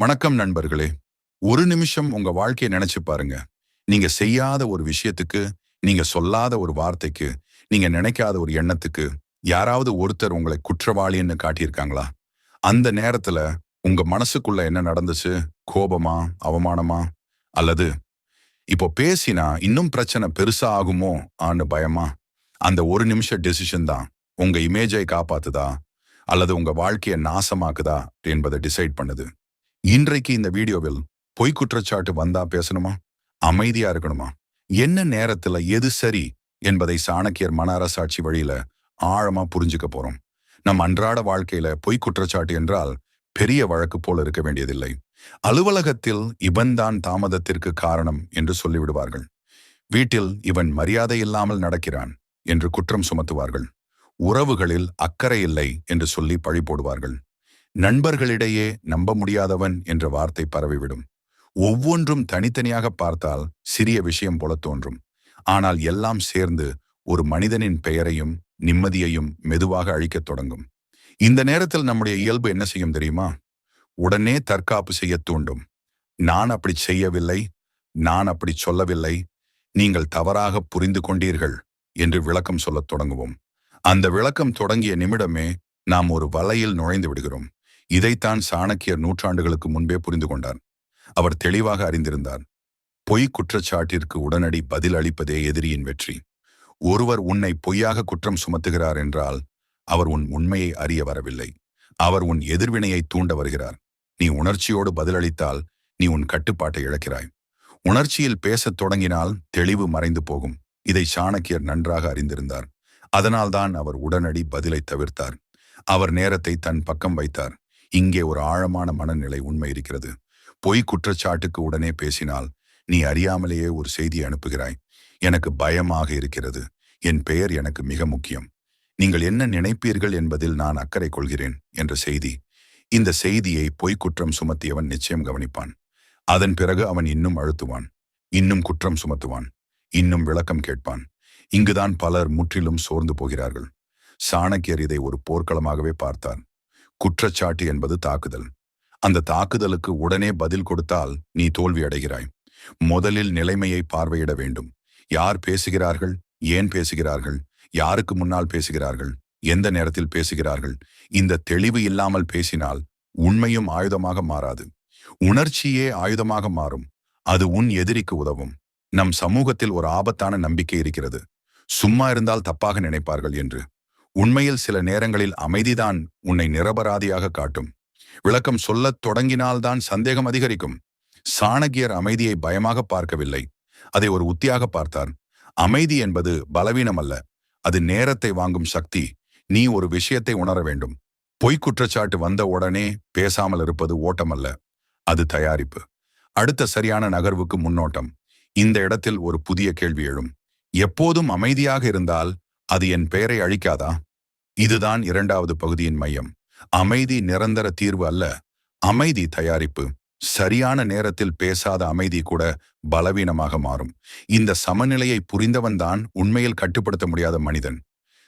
வணக்கம் நண்பர்களே. ஒரு நிமிஷம் உங்க வாழ்க்கையை நினைச்சு பாருங்க. நீங்க செய்யாத ஒரு விஷயத்துக்கு நீங்க சொல்லாத ஒரு வார்த்தைக்கு நீங்க நினைக்காத ஒரு எண்ணத்துக்கு யாராவது ஒருத்தர் உங்களை குற்றவாளின்னு காட்டியிருக்காங்களா? அந்த நேரத்துல உங்க மனசுக்குள்ள என்ன நடந்துச்சு? கோபமா அவமானமா? அல்லது இப்போ பேசினா இன்னும் பிரச்சனை பெருசா ஆகுமோ? ஆன்னு பயமா? அந்த ஒரு நிமிஷ டெசிஷன் தான் உங்க இமேஜை காப்பாத்துதா? அல்லது உங்க வாழ்க்கையை நாசமாக்குதா? என்பதை டிசைட் பண்ணுது. இன்றைக்கு இந்த வீடியோவில் பொய் குற்றச்சாட்டு வந்தா பேசணுமா? அமைதியா இருக்கணுமா? என்ன நேரத்துல எது சரி என்பதை சாணக்கியர் மன அரசாட்சி வழியில ஆழமா புரிஞ்சுக்க போறோம். நம் அன்றாட வாழ்க்கையில பொய் குற்றச்சாட்டு என்றால் பெரிய வழக்கு போல இருக்க வேண்டியதில்லை. அலுவலகத்தில் இவன்தான் தாமதத்திற்கு காரணம் என்று சொல்லிவிடுவார்கள். வீட்டில் இவன் மரியாதை இல்லாமல் நடக்கிறான் என்று குற்றம் சுமத்துவார்கள். உறவுகளில் அக்கறை இல்லை என்று சொல்லி பழி போடுவார்கள். நண்பர்களிடையே நம்ப முடியாதவன் என்ற வார்த்தை பரவிவிடும். ஒவ்வொன்றும் தனித்தனியாக பார்த்தால் சிறிய விஷயம் போல தோன்றும். ஆனால் எல்லாம் சேர்ந்து ஒரு மனிதனின் பெயரையும் நிம்மதியையும் மெதுவாக அழிக்கத் தொடங்கும். இந்த நேரத்தில் நம்முடைய இயல்பு என்ன செய்யும் தெரியுமா? உடனே தற்காப்பு செய்ய தூண்டும். நான் அப்படி செய்யவில்லை நான் அப்படி சொல்லவில்லை நீங்கள் தவறாக புரிந்து கொண்டீர்கள் என்று விளக்கம் சொல்லத் தொடங்குவோம். அந்த விளக்கம் தொடங்கிய நிமிடமே நாம் ஒரு வலையில் நுழைந்து விடுகிறோம். இதைத்தான் சாணக்கியர் நூற்றாண்டுகளுக்கு முன்பே புரிந்து கொண்டார். அவர் தெளிவாக அறிந்திருந்தார். பொய் குற்றச்சாட்டிற்கு உடனடி பதில் அளிப்பதே எதிரியின் வெற்றி. ஒருவர் உன்னை பொய்யாக குற்றம் சுமத்துகிறார் என்றால் அவர் உன் உண்மையை அறிய வரவில்லை. அவர் உன் எதிர்வினையை தூண்ட வருகிறார். நீ உணர்ச்சியோடு பதிலளித்தால் நீ உன் கட்டுப்பாட்டை இழக்கிறாய். உணர்ச்சியில் பேசத் தொடங்கினால் தெளிவு மறைந்து போகும். இதை சாணக்கியர் நன்றாக அறிந்திருந்தார். அதனால்தான் அவர் உடனடி பதிலை தவிர்த்தார். அவர் நேரத்தை தன் பக்கம் வைத்தார். இங்கே ஒரு ஆழமான மனநிலை உண்மை இருக்கிறது. பொய் குற்றச்சாட்டுக்கு உடனே பேசினால் நீ அறியாமலேயே ஒரு செய்தி அனுப்புகிறாய். எனக்கு பயமாக இருக்கிறது. என் பெயர் எனக்கு மிக முக்கியம். நீங்கள் என்ன நினைப்பீர்கள் என்பதில் நான் அக்கறை கொள்கிறேன் என்ற செய்தி. இந்த செய்தியை பொய்க்குற்றம் சுமத்தியவன் நிச்சயம் கவனிப்பான். அதன் பிறகு அவன் இன்னும் அழுத்துவான். இன்னும் குற்றம் சுமத்துவான். இன்னும் விளக்கம் கேட்பான். இங்குதான் பலர் முற்றிலும் சோர்ந்து போகிறார்கள். சாணக்கியர் இதை ஒரு போர்க்களமாகவே பார்த்தார். குற்றச்சாட்டு என்பது தாக்குதல். அந்த தாக்குதலுக்கு உடனே பதில் கொடுத்தால் நீ தோல்வி அடைகிறாய். முதலில் நிலைமையை பார்வையிட வேண்டும். யார் பேசுகிறார்கள்? ஏன் பேசுகிறார்கள்? யாருக்கு முன்னால் பேசுகிறார்கள்? எந்த நேரத்தில் பேசுகிறார்கள்? இந்த தெளிவு இல்லாமல் பேசினால் உண்மையும் ஆயுதமாக மாறாது. உணர்ச்சியே ஆயுதமாக மாறும். அது உன் எதிரிக்கு உதவும். நம் சமூகத்தில் ஒரு ஆபத்தான நம்பிக்கை இருக்கிறது. சும்மா இருந்தால் தப்பாக நினைப்பார்கள் என்று. உண்மையில் சில நேரங்களில் அமைதிதான் உன்னை நிரபராதியாக காட்டும். விளக்கம் சொல்லத் தொடங்கினால்தான் சந்தேகம் அதிகரிக்கும். சாணகியர் அமைதியை பயமாக பார்க்கவில்லை. அதை ஒரு உத்தியாக பார்த்தார். அமைதி என்பது பலவீனம் அல்ல. அது நேரத்தை வாங்கும் சக்தி. நீ ஒரு விஷயத்தை உணர வேண்டும். பொய் குற்றச்சாட்டு வந்த உடனே பேசாமல் இருப்பது ஓட்டம் அல்ல. அது தயாரிப்பு. அடுத்த சரியான நகர்வுக்கு முன்னோட்டம். இந்த இடத்தில் ஒரு புதிய கேள்வி எழும். எப்போதும் அமைதியாக இருந்தால் அது என் பெயரை அழிக்காதா? இதுதான் இரண்டாவது பகுதியின் மையம். அமைதி நிரந்தர தீர்வு அல்ல. அமைதி தயாரிப்பு. சரியான நேரத்தில் பேசாத அமைதி கூட பலவீனமாக மாறும். இந்த சமநிலையை புரிந்தவன்தான் உண்மையில் கட்டுப்படுத்த முடியாத மனிதன்.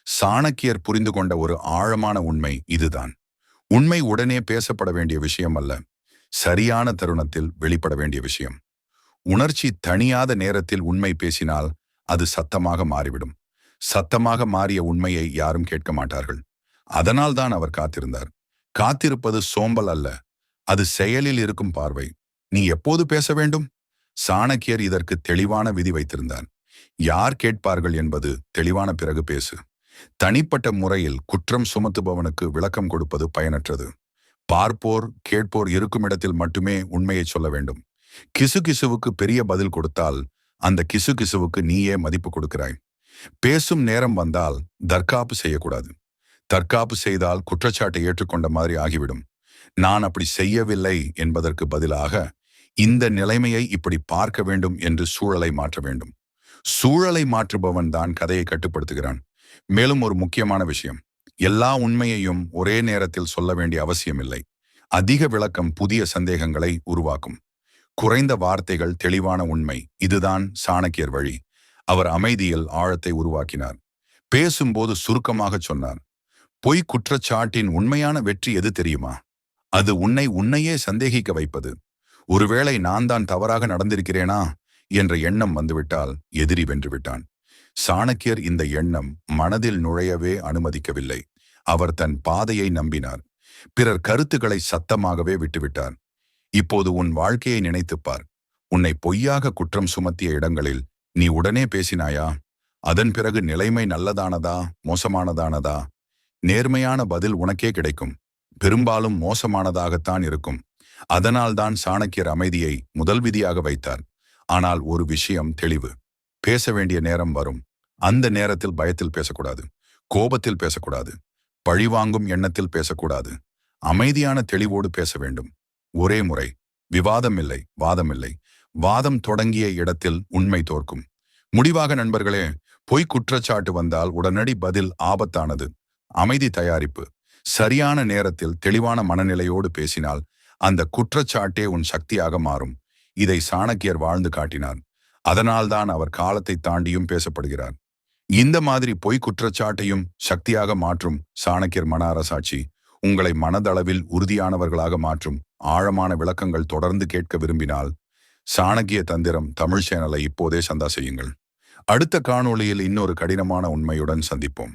சாணக்கியர் புரிந்து கொண்ட ஒரு ஆழமான உண்மை இதுதான். உண்மை உடனே பேசப்பட வேண்டிய விஷயம் அல்ல. சரியான தருணத்தில் வெளிப்பட வேண்டிய விஷயம். உணர்ச்சி தனியாத நேரத்தில் உண்மை பேசினால் அது சத்தமாக மாறிவிடும். சத்தமாக மாறிய உண்மையை யாரும் கேட்க மாட்டார்கள். அதனால்தான் அவர் காத்திருந்தார். காத்திருப்பது சோம்பல் அல்ல. அது செயலில் இருக்கும் பார்வை. நீ எப்போது பேச வேண்டும்? சாணக்கியர் இதற்கு தெளிவான விதி வைத்திருந்தார். யார் கேட்பார்கள் என்பது தெளிவான பிறகு பேசு. தனிப்பட்ட முறையில் குற்றம் சுமத்துபவனுக்கு விளக்கம் கொடுப்பது பயனற்றது. பார்ப்போர் கேட்போர் இருக்கும் இடத்தில் மட்டுமே உண்மையை சொல்ல வேண்டும். கிசு கிசுவுக்கு பெரிய பதில் கொடுத்தால் அந்த கிசு கிசுவுக்கு நீயே மதிப்பு கொடுக்கிறாய். பேசும் நேரம் வந்தால் தற்காப்பு செய்யக்கூடாது. தற்காப்பு செய்தால் குற்றச்சாட்டை ஏற்றுக்கொண்ட மாதிரி ஆகிவிடும். நான் அப்படி செய்யவில்லை என்பதற்கு பதிலாக இந்த நிலைமையை இப்படி பார்க்க வேண்டும் என்று சூழலை மாற்ற வேண்டும். சூழலை மாற்றுபவன் தான் கதையை கட்டுப்படுத்துகிறான். மேலும் ஒரு முக்கியமான விஷயம். எல்லா உண்மையையும் ஒரே நேரத்தில் சொல்ல வேண்டிய அவசியமில்லை. அதிக விளக்கம் புதிய சந்தேகங்களை உருவாக்கும். குறைந்த வார்த்தைகள் தெளிவான உண்மை. இதுதான் சாணக்கியர் வழி. அவர் அமைதியில் ஆழத்தை உருவாக்கினார். பேசும்போது சுருக்கமாக சொன்னார் பொய் குற்றச்சாட்டின் உண்மையான வெற்றி எது தெரியுமா? அது உன்னை உன்னையே சந்தேகிக்க வைப்பது. ஒருவேளை நான் தான் தவறாக நடந்திருக்கிறேனா? என்ற எண்ணம் வந்துவிட்டால் எதிரி வென்றுவிட்டான். சாணக்கியர் இந்த எண்ணம் மனதில் நுழையவே அனுமதிக்கவில்லை. அவர் தன் பாதையை நம்பினார். பிறர் கருத்துக்களை சத்தமாகவே விட்டுவிட்டார். இப்போது உன் வாழ்க்கையை நினைத்துப் பார். உன்னை பொய்யாக குற்றம் சுமத்திய இடங்களில் நீ உடனே பேசினாயா? அதன் பிறகு நிலைமை நல்லதானதா? மோசமானதானதா? நேர்மையான பதில் உனக்கே கிடைக்கும். பெரும்பாலும் மோசமானதாகத்தான் இருக்கும். அதனால்தான் சாணக்கியர் அமைதியை முதல் விதியாக வைத்தார். ஆனால் ஒரு விஷயம் தெளிவு. பேச வேண்டிய நேரம் வரும். அந்த நேரத்தில் பயத்தில் பேசக்கூடாது. கோபத்தில் பேசக்கூடாது. பழிவாங்கும் எண்ணத்தில் பேசக்கூடாது. அமைதியான தெளிவோடு பேச வேண்டும். ஒரே முறை. விவாதம் இல்லை வாதம் இல்லை. வாதம் தொடங்கிய இடத்தில் உண்மை தோற்கும். முடிவாக நண்பர்களே பொய் குற்றச்சாட்டு வந்தால் உடனடி பதில் ஆபத்தானது. அமைதி தயாரிப்பு. சரியான நேரத்தில் தெளிவான மனநிலையோடு பேசினால் அந்த குற்றச்சாட்டே உன் சக்தியாக மாறும். இதை சாணக்கியர் வாழ்ந்து காட்டினார். அதனால்தான் அவர் காலத்தை தாண்டியும் பேசப்படுகிறார். இந்த மாதிரி பொய் குற்றச்சாட்டையும் சக்தியாக மாற்றும் சாணக்கியர் மன அரசாட்சி உங்களை மனதளவில் உறுதியானவர்களாக மாற்றும் ஆழமான விளக்கங்கள் தொடர்ந்து கேட்க விரும்பினால் சாணக்கிய தந்திரம் தமிழ் சேனலை இப்போதே சந்தா செய்யுங்கள். அடுத்த காணொளியில் இன்னொரு கடினமான உண்மையுடன் சந்திப்போம்.